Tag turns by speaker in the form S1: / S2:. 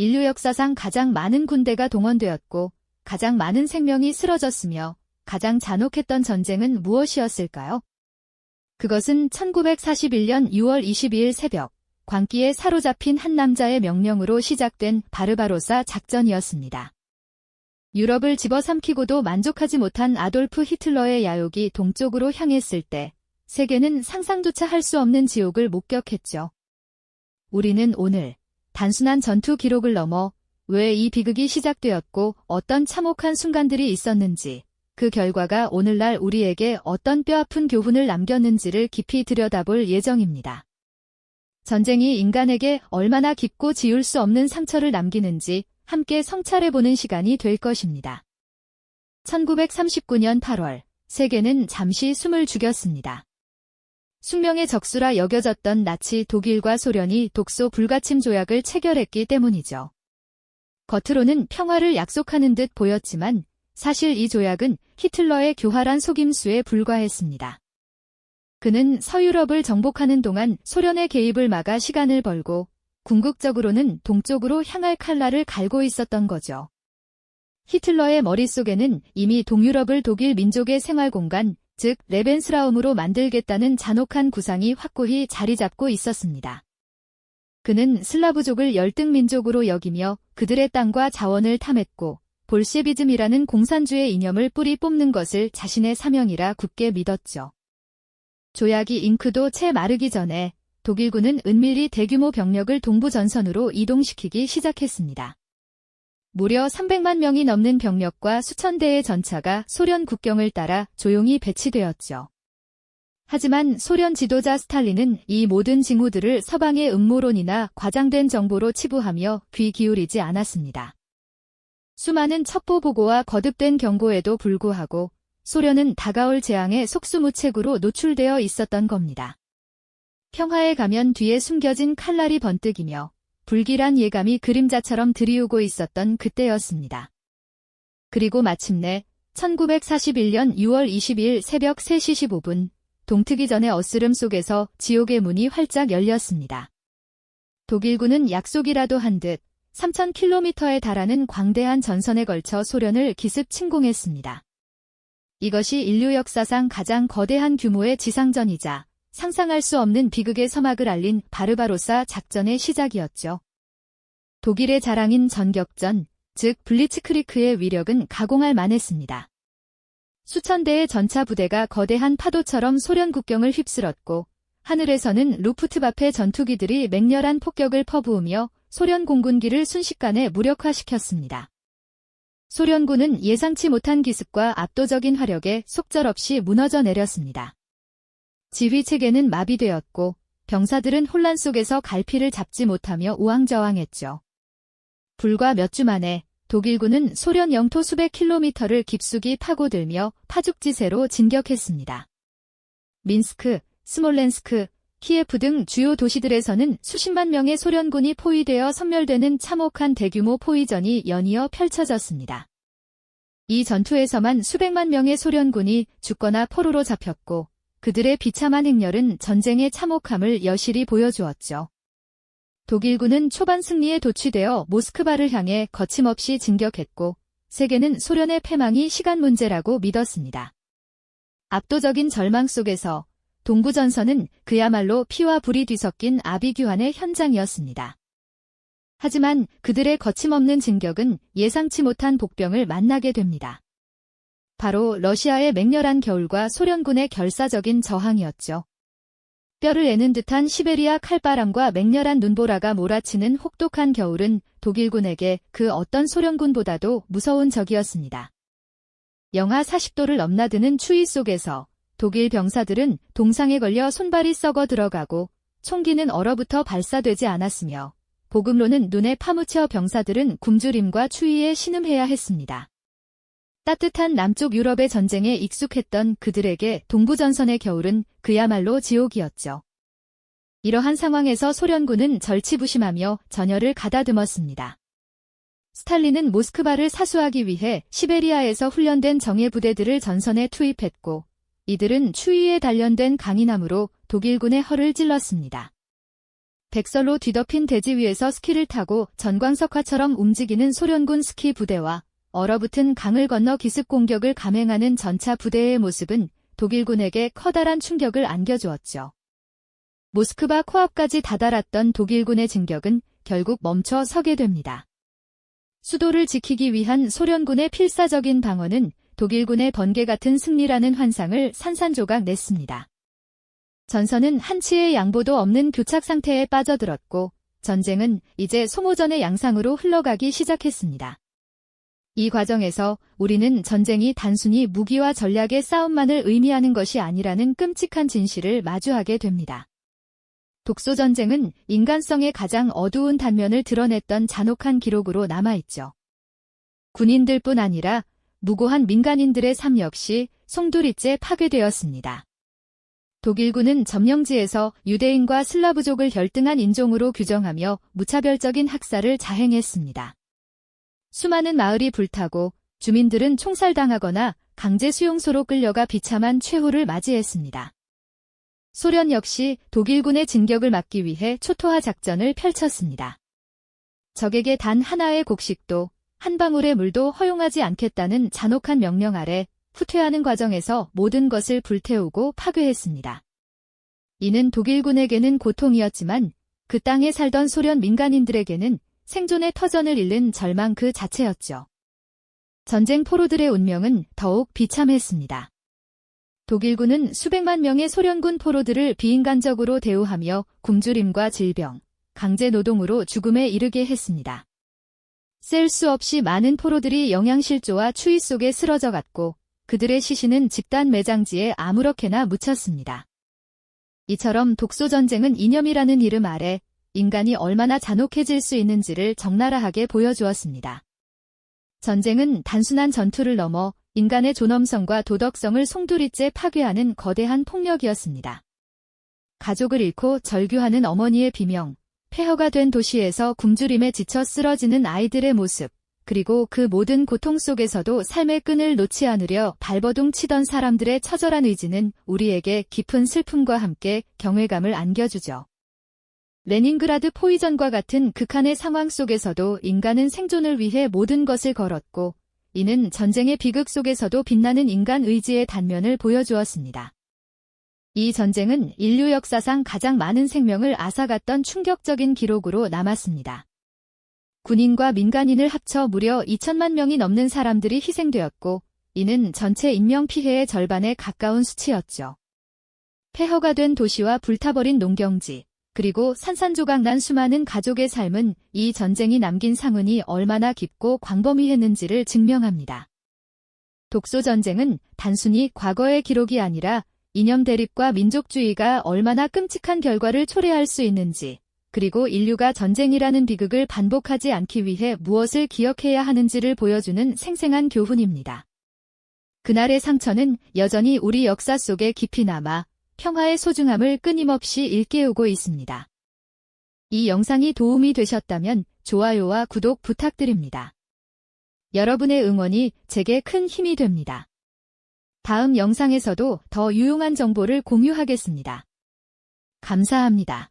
S1: 인류 역사상 가장 많은 군대가 동원되었고 가장 많은 생명이 쓰러졌으며 가장 잔혹했던 전쟁은 무엇이었을까요? 그것은 1941년 6월 22일 새벽 광기에 사로잡힌 한 남자의 명령으로 시작된 바르바로사 작전이었습니다. 유럽을 집어삼키고도 만족하지 못한 아돌프 히틀러의 야욕이 동쪽으로 향했을 때 세계는 상상조차 할 수 없는 지옥을 목격했죠. 우리는 오늘 단순한 전투 기록을 넘어 왜 이 비극이 시작되었고 어떤 참혹한 순간들이 있었는지 그 결과가 오늘날 우리에게 어떤 뼈아픈 교훈을 남겼는지를 깊이 들여다볼 예정입니다. 전쟁이 인간에게 얼마나 깊고 지울 수 없는 상처를 남기는지 함께 성찰해보는 시간이 될 것입니다. 1939년 8월, 세계는 잠시 숨을 죽였습니다. 숙명의 적수라 여겨졌던 나치 독일과 소련이 독소 불가침 조약을 체결했기 때문이죠. 겉으로는 평화를 약속하는 듯 보였지만 사실 이 조약은 히틀러의 교활한 속임수에 불과했습니다. 그는 서유럽을 정복하는 동안 소련의 개입을 막아 시간을 벌고 궁극적으로는 동쪽으로 향할 칼날을 갈고 있었던 거죠. 히틀러의 머릿속에는 이미 동유럽을 독일 민족의 생활공간, 즉 레벤스라움으로 만들겠다는 잔혹한 구상이 확고히 자리 잡고 있었습니다. 그는 슬라브족을 열등민족으로 여기며 그들의 땅과 자원을 탐했고 볼셰비즘이라는 공산주의 이념을 뿌리 뽑는 것을 자신의 사명이라 굳게 믿었죠. 조약이 잉크도 채 마르기 전에 독일군은 은밀히 대규모 병력을 동부 전선으로 이동시키기 시작했습니다. 무려 300만 명이 넘는 병력과 수천 대의 전차가 소련 국경을 따라 조용히 배치되었죠. 하지만 소련 지도자 스탈린은 이 모든 징후들을 서방의 음모론이나 과장된 정보로 치부하며 귀 기울이지 않았습니다. 수많은 첩보 보고와 거듭된 경고에도 불구하고 소련은 다가올 재앙에 속수무책으로 노출되어 있었던 겁니다. 평화에 가면 뒤에 숨겨진 칼날이 번뜩이며 불길한 예감이 그림자처럼 들이우고 있었던 그때였습니다. 그리고 마침내 1941년 6월 22일 새벽 3시 15분 동트기 전의 어스름 속에서 지옥의 문이 활짝 열렸습니다. 독일군은 약속이라도 한 듯 3,000km에 달하는 광대한 전선에 걸쳐 소련을 기습 침공했습니다. 이것이 인류 역사상 가장 거대한 규모의 지상전이자 상상할 수 없는 비극의 서막을 알린 바르바로사 작전의 시작이었죠. 독일의 자랑인 전격전, 즉 블리츠크리크의 위력은 가공할 만했습니다. 수천 대의 전차 부대가 거대한 파도처럼 소련 국경을 휩쓸었고 하늘에서는 루프트바페 전투기들이 맹렬한 폭격을 퍼부으며 소련 공군기를 순식간에 무력화시켰습니다. 소련군은 예상치 못한 기습과 압도적인 화력에 속절없이 무너져 내렸습니다. 지휘 체계는 마비되었고 병사들은 혼란 속에서 갈피를 잡지 못하며 우왕좌왕했죠. 불과 몇 주 만에 독일군은 소련 영토 수백 킬로미터를 깊숙이 파고들며 파죽지세로 진격했습니다. 민스크, 스몰렌스크, 키예프 등 주요 도시들에서는 수십만 명의 소련군이 포위되어 섬멸되는 참혹한 대규모 포위전이 연이어 펼쳐졌습니다. 이 전투에서만 수백만 명의 소련군이 죽거나 포로로 잡혔고 그들의 비참한 행렬은 전쟁의 참혹함을 여실히 보여주었죠. 독일군은 초반 승리에 도취되어 모스크바를 향해 거침없이 진격했고 세계는 소련의 패망이 시간 문제라고 믿었습니다. 압도적인 절망 속에서 동부전선은 그야말로 피와 불이 뒤섞인 아비규환의 현장이었습니다. 하지만 그들의 거침없는 진격은 예상치 못한 복병을 만나게 됩니다. 바로 러시아의 맹렬한 겨울과 소련군의 결사적인 저항이었죠. 뼈를 애는 듯한 시베리아 칼바람과 맹렬한 눈보라가 몰아치는 혹독한 겨울은 독일군에게 그 어떤 소련군보다도 무서운 적이었습니다. 영하 40도를 넘나드는 추위 속에서 독일 병사들은 동상에 걸려 손발이 썩어 들어가고 총기는 얼어붙어 발사되지 않았으며 보급로는 눈에 파묻혀 병사들은 굶주림과 추위에 신음해야 했습니다. 따뜻한 남쪽 유럽의 전쟁에 익숙했던 그들에게 동부전선의 겨울은 그야말로 지옥이었죠. 이러한 상황에서 소련군은 절치부심하며 전열을 가다듬었습니다. 스탈린은 모스크바를 사수하기 위해 시베리아에서 훈련된 정예 부대들을 전선에 투입했고 이들은 추위에 단련된 강인함으로 독일군의 허를 찔렀습니다. 백설로 뒤덮인 대지 위에서 스키를 타고 전광석화처럼 움직이는 소련군 스키 부대와 얼어붙은 강을 건너 기습 공격을 감행하는 전차 부대의 모습은 독일군에게 커다란 충격을 안겨주었죠. 모스크바 코앞까지 다다랐던 독일군의 진격은 결국 멈춰 서게 됩니다. 수도를 지키기 위한 소련군의 필사적인 방어는 독일군의 번개 같은 승리라는 환상을 산산조각 냈습니다. 전선은 한치의 양보도 없는 교착 상태에 빠져들었고 전쟁은 이제 소모전의 양상으로 흘러가기 시작했습니다. 이 과정에서 우리는 전쟁이 단순히 무기와 전략의 싸움만을 의미하는 것이 아니라는 끔찍한 진실을 마주하게 됩니다. 독소 전쟁은 인간성의 가장 어두운 단면을 드러냈던 잔혹한 기록으로 남아있죠. 군인들뿐 아니라 무고한 민간인들의 삶 역시 송두리째 파괴되었습니다. 독일군은 점령지에서 유대인과 슬라브족을 혈등한 인종으로 규정하며 무차별적인 학살을 자행했습니다. 수많은 마을이 불타고 주민들은 총살당하거나 강제 수용소로 끌려가 비참한 최후를 맞이했습니다. 소련 역시 독일군의 진격을 막기 위해 초토화 작전을 펼쳤습니다. 적에게 단 하나의 곡식도 한 방울의 물도 허용하지 않겠다는 잔혹한 명령 아래 후퇴하는 과정에서 모든 것을 불태우고 파괴했습니다. 이는 독일군에게는 고통이었지만 그 땅에 살던 소련 민간인들에게는 생존의 터전을 잃는 절망 그 자체였죠. 전쟁 포로들의 운명은 더욱 비참했습니다. 독일군은 수백만 명의 소련군 포로들을 비인간적으로 대우하며 굶주림과 질병, 강제 노동으로 죽음에 이르게 했습니다. 셀 수 없이 많은 포로들이 영양실조와 추위 속에 쓰러져 갔고 그들의 시신은 집단 매장지에 아무렇게나 묻혔습니다. 이처럼 독소전쟁은 이념이라는 이름 아래 인간이 얼마나 잔혹해질 수 있는지를 적나라하게 보여주었습니다. 전쟁은 단순한 전투를 넘어 인간의 존엄성과 도덕성을 송두리째 파괴하는 거대한 폭력이었습니다. 가족을 잃고 절규하는 어머니의 비명, 폐허가 된 도시에서 굶주림에 지쳐 쓰러지는 아이들의 모습, 그리고 그 모든 고통 속에서도 삶의 끈을 놓지 않으려 발버둥 치던 사람들의 처절한 의지는 우리에게 깊은 슬픔과 함께 경외감을 안겨주죠. 레닌그라드 포위전과 같은 극한의 상황 속에서도 인간은 생존을 위해 모든 것을 걸었고, 이는 전쟁의 비극 속에서도 빛나는 인간 의지의 단면을 보여주었습니다. 이 전쟁은 인류 역사상 가장 많은 생명을 앗아갔던 충격적인 기록으로 남았습니다. 군인과 민간인을 합쳐 무려 2천만 명이 넘는 사람들이 희생되었고 이는 전체 인명 피해의 절반에 가까운 수치였죠. 폐허가 된 도시와 불타버린 농경지, 그리고 산산조각 난 수많은 가족의 삶은 이 전쟁이 남긴 상흔이 얼마나 깊고 광범위했는지를 증명합니다. 독소 전쟁은 단순히 과거의 기록이 아니라 이념 대립과 민족주의가 얼마나 끔찍한 결과를 초래할 수 있는지, 그리고 인류가 전쟁이라는 비극을 반복하지 않기 위해 무엇을 기억해야 하는지를 보여주는 생생한 교훈입니다. 그날의 상처는 여전히 우리 역사 속에 깊이 남아 평화의 소중함을 끊임없이 일깨우고 있습니다. 이 영상이 도움이 되셨다면 좋아요와 구독 부탁드립니다. 여러분의 응원이 제게 큰 힘이 됩니다. 다음 영상에서도 더 유용한 정보를 공유하겠습니다. 감사합니다.